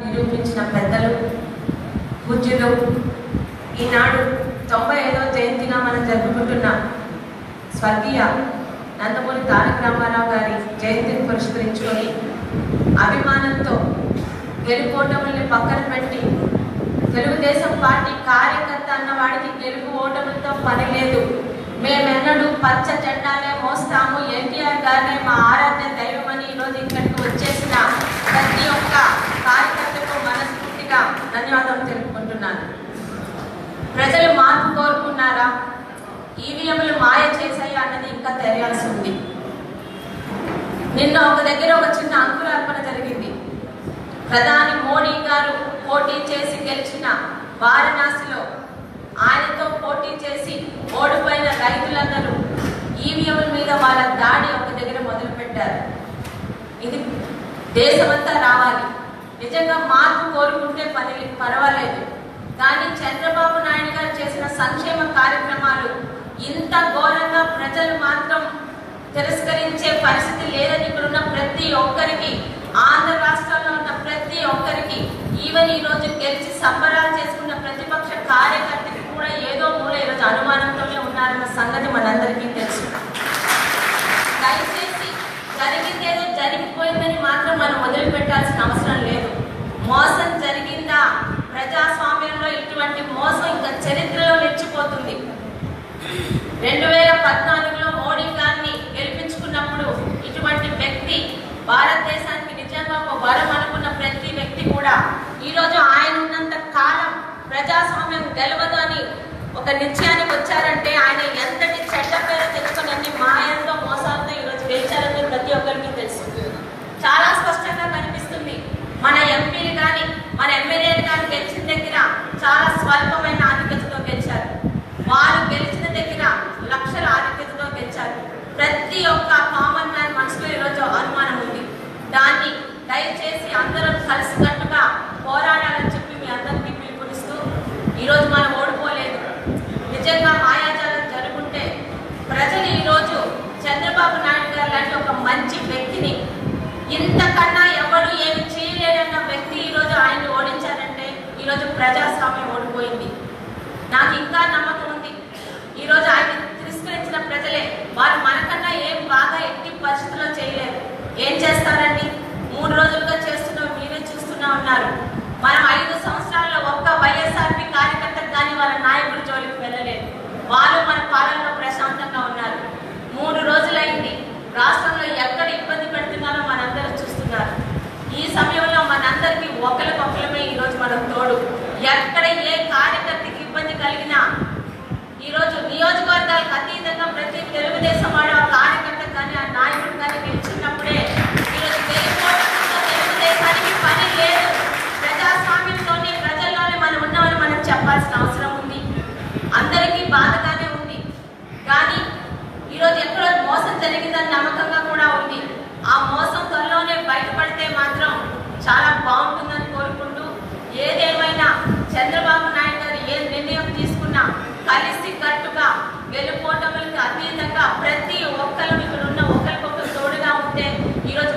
నిరూపించిన పెద్దలు పూజ్యులు ఈనాడు తొంభై ఐదవ జయంతిగా మనం జరుపుకుంటున్న స్వర్గీయ నందమూరి తారక రామారావు గారి జయంతిని పురస్కరించుకొని అభిమానంతో గెలుపోటముల్ని పక్కన పెట్టి తెలుగుదేశం పార్టీ కార్యకర్త అన్న వాడికి గెలుపు ఓటములతో పని లేదు. మేమెన్నడూ పచ్చ జెండాలే మోస్తాము. ఎన్టీఆర్ గారినే మా ఆరాధ్య దైవమని ఈరోజు ఇక్కడ వచ్చేసిన ప్రతి ఒక్క కార్యకర్తకు మనస్ఫూర్తిగా ధన్యవాదాలు తెలుపుకుంటున్నాను ప్రజలు మార్పు కోరుకున్నారా ఈవీఎంలు మాయ చేశాయి అన్నది ఇంకా తెలియాల్సి ఉంది నిన్న ఒక దగ్గర ఒక చిన్న అంకురార్పణ జరిగింది. ప్రధాని మోడీ గారు పోటీ చేసి గెలిచిన వారణాసిలో ఆయనతో పోటీ చేసి ఓడిపోయిన రైతులందరూ ఈవీఎంల మీద వాళ్ళ దాడి ఒక దగ్గర మొదలుపెట్టారు. ఇది దేశమంతా రావాలి. నిజంగా మార్పు కోరుకుంటే పని పర్వాలేదు. కానీ చంద్రబాబు నాయుడు గారు చేసిన సంక్షేమ కార్యక్రమాలు ఇంత ఘోరంగా ప్రజలు మాత్రం తిరస్కరించే పరిస్థితి లేదని ఇక్కడ ఉన్న ప్రతి ఒక్కరికి ఆంధ్ర రాష్ట్రంలో ఉన్న ప్రతి ఒక్కరికి ఈవెన్ ఈ రోజు గెలిచి సంబరాలు చేసుకున్న ప్రతిపక్ష కార్యకర్తకి కూడా ఏదో మూల ఈరోజు అనుమానంతోనే ఉన్నారన్న సంగతి మనందరికీ తెలుసు. దయచేసి జరిగింది ఏదో జరిగిపోయిందని మాత్రం మనం వదిలిపెట్టాల్సిన అవసరం లేదు. మోసం జరిగిందా? ప్రజాస్వామ్యంలో ఇటువంటి మోసం ఇంకా చరిత్రలో నిలిచిపోతుంది. రెండు వేల పద్నాలుగులో మోడీ గారిని గెలిపించుకున్నప్పుడు ఇటువంటి వ్యక్తి భారతదేశానికి నిజంగా ఒక వరం అనుకున్న ప్రతి వ్యక్తి కూడా ఈరోజు ఆయన ఉన్నంత కాలం ప్రజాస్వామ్యం గెలవదు అని ఒక నిశ్చయానికి వచ్చారంటే ఆయన ఎంతటి చెడ్డ పేరు తెచ్చుకొని అన్ని మాయంతో మోసాలతో ఈరోజు గెలిచారని ప్రతి ఒక్కరికి తెలుసు. చాలా స్పష్టంగా కనిపిస్తుంది. మన ఎంపీలు కానీ మన ఎమ్మెల్యేలు కానీ గెలిచిన దగ్గర చాలా స్వల్పమైన ఆధిక్యతతో గెలిచారు. వారు గెలిచిన దగ్గర లక్షల ఆధిక్యతతో గెలిచారు. ప్రతి ఒక్క కామన్ మ్యాన్ మనసులో ఈరోజు అనుమానం ఉంది. దాన్ని దయచేసి అందరం కలిసికట్టుగా పోరాడాలని చెప్పి మీ అందరికీ పిలుపునిస్తూ ఈరోజు మనం ఓడిపోలేదు. నిజంగా మాయాజాలం జరుగుంటే ప్రజలు ఈరోజు చంద్రబాబు నాయుడు గారు లాంటి ఒక మంచి వ్యక్తిని ఇంతకన్నా ఎవరు ఏమి చేయలేడన్న వ్యక్తి ఈరోజు ఆయన్ని ఓడించారంటే ఈరోజు ప్రజాస్వామ్యం ఓడిపోయింది. నాకు ఇంకా నమ్మకం ఉంది. ఈరోజు ఆయన తిరస్కరించిన ప్రజలే వారు మనకన్నా ఏం బాగా ఎట్టి పరిస్థితుల్లో చేయలేరు. ఏం చేస్తారండి? మూడు రోజులుగా చేస్తున్నా మీరే చూస్తున్నా ఉన్నారు మనం ఐదు సంవత్సరాల్లో ఒక్క వైఎస్ఆర్పి కార్యకర్తకు కానీ వాళ్ళ నాయకుడి జోలికి వెళ్ళలేదు వాళ్ళు మన పాలనలో ప్రశాంతంగా ఉన్నారు మూడు రోజులైంది రాష్ట్రంలో ఎక్కడ ఇబ్బంది పెడుతున్నారో మనందరూ చూస్తున్నారు ఈ సమయంలో మనందరికీ ఒకరికొకరమే ఈరోజు మనం తోడు. ఎక్కడ ఏ కార్యకర్తకి ఇబ్బంది కలిగినా ఈరోజు నియోజకవర్గాలకు అతీతంగా ప్రతి తెలుగుదేశం వాడు ఆ కార్యకర్త కానీ ఆ నాయకుడు కానీ నిలిచినప్పుడే ఈరోజు తెలుగుదేశానికి పని లేదు. ప్రజాస్వామ్యంతోనే ప్రజల్లోనే మనం ఉన్నామని మనం చెప్పాల్సిన అవసరం ఉంది. అందరికీ బాధగానే ఉంది. కానీ ఈరోజు ఎక్కడో మోసం జరిగిందని నమ్మకంగా కూడా ఉంది. ఆ మోసం త్వరలోనే బయటపడితే మాత్రం చాలా బాగుంటుందని కోరుకుంటూ ఏదేమైనా చంద్రబాబు నాయుడు గారు ఏ నిర్ణయం తీసుకున్నా కలిసి కట్టుగా వెళ్ళిపోవటములకు అతీతంగా ప్రతి ఒక్కరు ఇక్కడ ఉన్న ఒకరికొకరు తోడుగా ఉంటే ఈరోజు